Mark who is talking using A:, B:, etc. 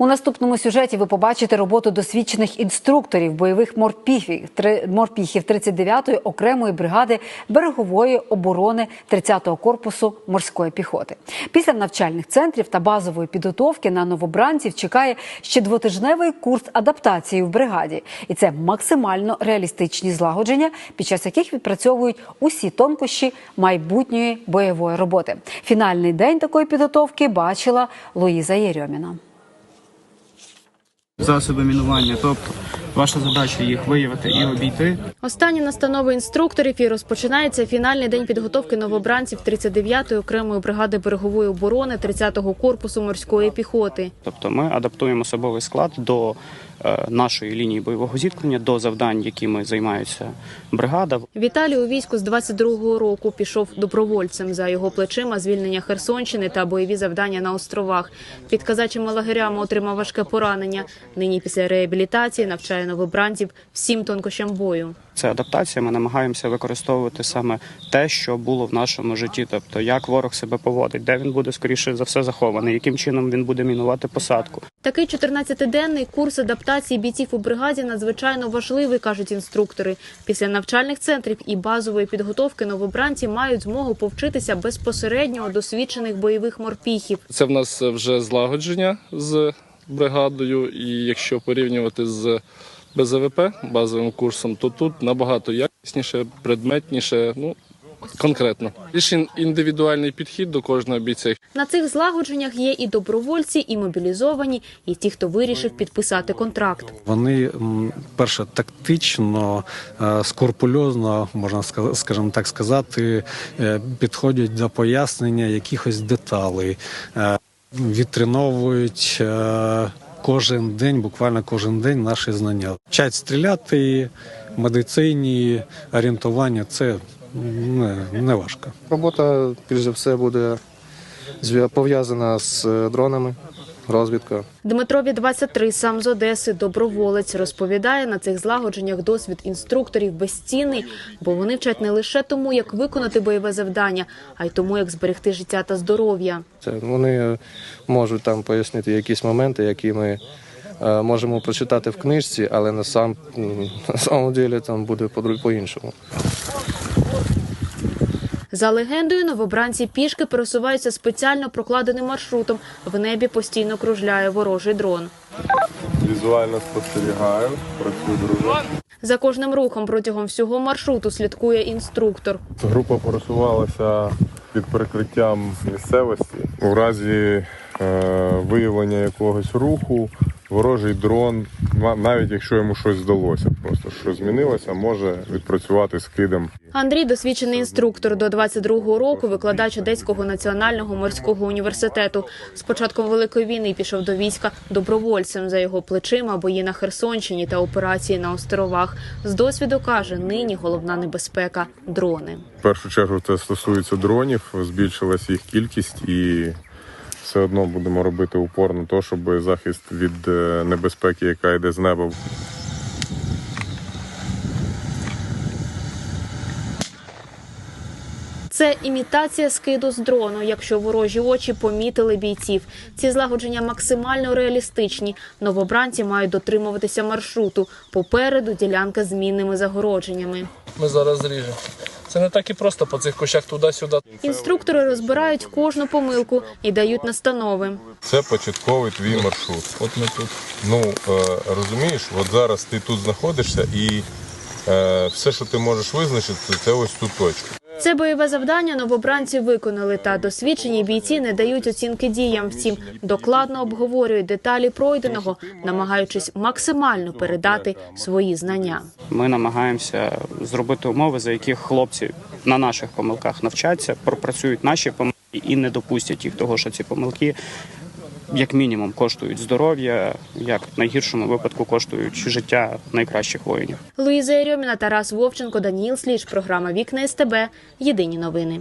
A: У наступному сюжеті ви побачите роботу досвідчених інструкторів бойових морпіхів, морпіхів 39-ї окремої бригади берегової оборони 30-го корпусу морської піхоти. Після навчальних центрів та базової підготовки на новобранців чекає ще двотижневий курс адаптації в бригаді, і це максимально реалістичні злагодження, під час яких відпрацьовують усі тонкощі майбутньої бойової роботи. Фінальний день такої підготовки бачила Луїза Єрьоміна.
B: Засоби мінування. Тобто ваша задача їх виявити і обійти.
C: Останні настанови інструкторів і розпочинається фінальний день підготовки новобранців 39-ї окремої бригади берегової оборони 30-го корпусу морської піхоти.
B: Тобто ми адаптуємо особовий склад до нашої лінії бойового зіткнення, до завдань, якими займається бригада.
C: Віталій у війську з 22-го року пішов добровольцем. За його плечима звільнення Херсонщини та бойові завдання на островах. Під казачими лагерями отримав важке поранення. Нині після реабілітації навчає новобранців всім тонкощам бою.
B: Це адаптація. Ми намагаємося використовувати саме те, що було в нашому житті. Тобто, як ворог себе поводить, де він буде скоріше за все захований, яким чином він буде мінувати посадку.
C: Такий 14-денний курс адаптації бійців у бригаді надзвичайно важливий, кажуть інструктори. Після навчальних центрів і базової підготовки новобранці мають змогу повчитися безпосередньо досвідчених бойових морпіхів.
D: Це в нас вже злагодження з бригадою, і якщо порівнювати з БЗВП базовим курсом, то тут набагато якісніше, предметніше, ну конкретно. Більш індивідуальний підхід до кожного бійця.
C: На цих злагодженнях є і добровольці, і мобілізовані, і ті, хто вирішив підписати контракт.
E: Вони перше тактично, е, скрупульозно, можна скажімо так сказати, е, підходять до пояснення якихось деталей, е, відтреновують кожен день, буквально кожен день наші знання. Вчать стріляти, медицині, орієнтування це не, не важко.
F: Робота, більш все, буде пов'язана з е, дронами, розвідка.
C: Дмитрові 23, сам з Одеси, доброволець, розповідає, на цих злагодженнях досвід інструкторів безцінний, бо вони вчать не лише тому, як виконати бойове завдання, а й тому, як зберегти життя та здоров'я.
F: Це вони можуть там пояснити якісь моменти, які ми е, можемо прочитати в книжці, але на сам на самому ділі там буде по- по-іншому.
C: За легендою, новобранці пішки пересуваються спеціально прокладеним маршрутом. В небі постійно кружляє ворожий дрон.
G: Візуально спостерігаю, працюю дружок.
C: За кожним рухом протягом всього маршруту слідкує інструктор.
G: Група порисувалася під прикриттям місцевості. У разі е, виявлення якогось руху, ворожий дрон, навіть якщо йому щось здалося, просто що змінилося, може відпрацювати скидом.
C: Андрій досвідчений інструктор до 22-го року, викладач Одеського національного морського університету. З початком великої війни пішов до війська добровольцем за його плечима, бої на Херсонщині та операції на островах. З досвіду каже, нині головна небезпека дрони.
G: В першу чергу це стосується дронів, збільшилась їх кількість і все одно будемо робити упор на те, щоб захист від е, небезпеки, яка йде з неба,
C: Це імітація скиду з дрону, якщо ворожі очі помітили бійців. Ці злагодження максимально реалістичні. Новобранці мають дотримуватися маршруту. Попереду ділянка з мінними загородженнями.
D: Ми зараз зріжемо. Це не так і просто по цих кущах туди-сюди.
C: Інструктори розбирають кожну помилку і дають настанови.
G: Це початковий твій маршрут.
D: От ми тут.
G: Ну е, розумієш, от зараз ти тут знаходишся, і е, все, що ти можеш визначити, це ось ту точку.
C: Це бойове завдання новобранці виконали, та досвідчені бійці не дають оцінки діям. Втім, докладно обговорюють деталі пройденого, намагаючись максимально передати свої знання.
B: Ми намагаємося зробити умови, за яких хлопці на наших помилках навчаться, пропрацюють наші помилки і не допустять їх того, що ці помилки. Як мінімум коштують здоров'я, як в найгіршому випадку коштують життя найкращих воїнів.
C: Луїза Єрьоміна, Тарас Вовченко, Даніїл Сліж. Програма Вікна СТБ. Єдині новини.